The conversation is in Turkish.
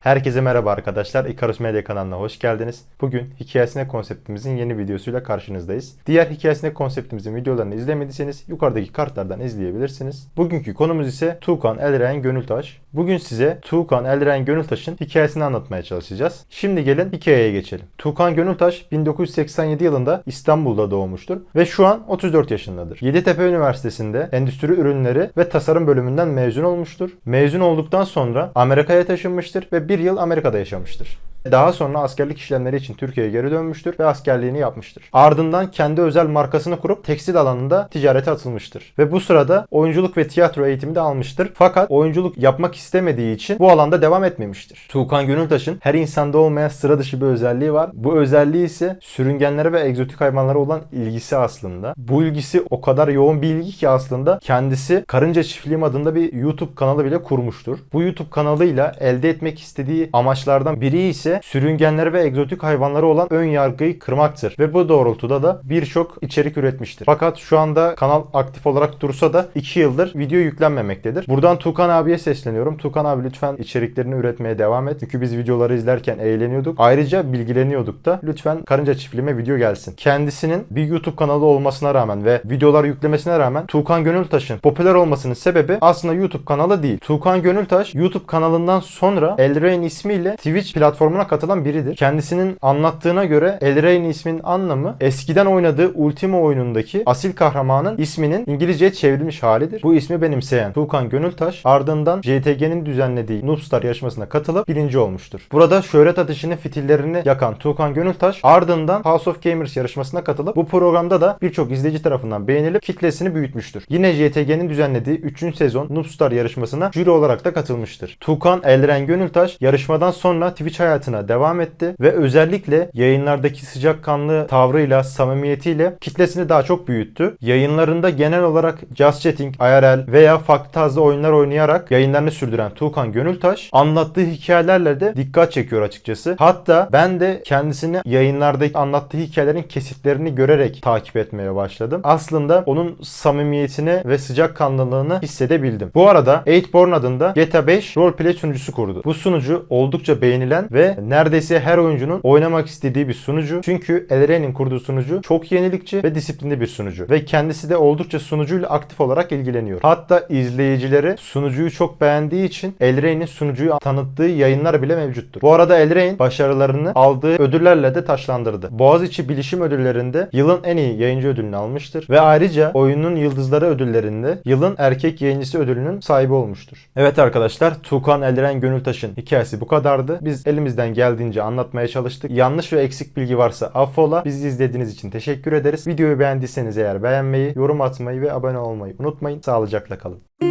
Herkese merhaba arkadaşlar. Icarus Medya kanalına hoş geldiniz. Bugün Hikayesine konseptimizin yeni videosuyla karşınızdayız. Diğer Hikayesine konseptimizin videolarını izlemediyseniz yukarıdaki kartlardan izleyebilirsiniz. Bugünkü konumuz ise Tuğkan Elren Gönültaş. Bugün size Tuğkan Elren Gönültaş'ın hikayesini anlatmaya çalışacağız. Şimdi gelin hikayeye geçelim. Tuğkan Gönültaş 1987 yılında İstanbul'da doğmuştur ve şu an 34 yaşındadır. Yeditepe Üniversitesi'nde endüstri ürünleri ve tasarım bölümünden mezun olmuştur. Mezun olduktan sonra Amerika'ya taşınmıştır ve bir yıl Amerika'da yaşamıştır. Daha sonra askerlik işlemleri için Türkiye'ye geri dönmüştür ve askerliğini yapmıştır. Ardından kendi özel markasını kurup tekstil alanında ticarete atılmıştır. Ve bu sırada oyunculuk ve tiyatro eğitimi de almıştır. Fakat oyunculuk yapmak istemediği için bu alanda devam etmemiştir. Tuğkan Gönültaş'ın her insanda olmayan sıra dışı bir özelliği var. Bu özelliği ise sürüngenlere ve egzotik hayvanlara olan ilgisi aslında. Bu ilgisi o kadar yoğun bir ilgi ki aslında kendisi Karınca Çiftliğim adında bir YouTube kanalı bile kurmuştur. Bu YouTube kanalıyla elde etmek istediği amaçlardan biri ise sürüngenlere ve egzotik hayvanlara olan ön yargıyı kırmaktır. Ve bu doğrultuda da birçok içerik üretmiştir. Fakat şu anda kanal aktif olarak dursa da 2 yıldır video yüklenmemektedir. Buradan Tukan abiye sesleniyorum. Tukan abi lütfen içeriklerini üretmeye devam et. Çünkü biz videoları izlerken eğleniyorduk. Ayrıca bilgileniyorduk da. Lütfen Karınca Çiftliğime video gelsin. Kendisinin bir YouTube kanalı olmasına rağmen ve videolar yüklemesine rağmen Tuğkan Gönültaş'ın popüler olmasının sebebi aslında YouTube kanalı değil. Tuğkan Gönültaş YouTube kanalından sonra Elrain ismiyle Twitch platformuna katılan biridir. Kendisinin anlattığına göre Elrain isminin anlamı eskiden oynadığı Ultima oyunundaki asil kahramanın isminin İngilizceye çevrilmiş halidir. Bu ismi benimseyen Tuğkan Gönültaş ardından JTG'nin düzenlediği Noobstar yarışmasına katılıp birinci olmuştur. Burada şöhret ateşinin fitillerini yakan Tuğkan Gönültaş ardından House of Gamers yarışmasına katılıp bu programda da birçok izleyici tarafından beğenilip kitlesini büyütmüş. Yine JTG'nin düzenlediği 3. sezon Noobstar yarışmasına jüri olarak da katılmıştır. Tuğkan Elren Gönültaş yarışmadan sonra Twitch hayatına devam etti ve özellikle yayınlardaki sıcakkanlı tavrıyla, samimiyetiyle kitlesini daha çok büyüttü. Yayınlarında genel olarak Just Chatting, IRL veya farklı tarzda oyunlar oynayarak yayınlarını sürdüren Tuğkan Gönültaş anlattığı hikayelerle de dikkat çekiyor açıkçası. Hatta ben de kendisini yayınlardaki anlattığı hikayelerin kesitlerini görerek takip etmeye başladım. Aslında onun samimiyetini ve sıcakkanlılığını hissedebildim. Bu arada 8born adında GTA 5 roleplay sunucusu kurdu. Bu sunucu oldukça beğenilen ve neredeyse her oyuncunun oynamak istediği bir sunucu. Çünkü Elren'in kurduğu sunucu çok yenilikçi ve disiplinli bir sunucu. Ve kendisi de oldukça sunucuyla aktif olarak ilgileniyor. Hatta izleyicileri sunucuyu çok beğendiği için Elren'in sunucuyu tanıttığı yayınlar bile mevcuttur. Bu arada Elren başarılarını aldığı ödüllerle de taşlandırdı. Boğaziçi Bilişim Ödülleri'nde yılın en iyi yayıncı ödülünü almıştır. Ve ayrıca oyunun yıldızları ödüllerinde yılın erkek yayıncısı ödülünün sahibi olmuştur. Evet arkadaşlar Tuğkan Elren Gönültaş'ın hikayesi bu kadardı. Biz elimizden geldiğince anlatmaya çalıştık. Yanlış ve eksik bilgi varsa affola. Bizi izlediğiniz için teşekkür ederiz. Videoyu beğendiyseniz eğer beğenmeyi, yorum atmayı ve abone olmayı unutmayın. Sağlıcakla kalın.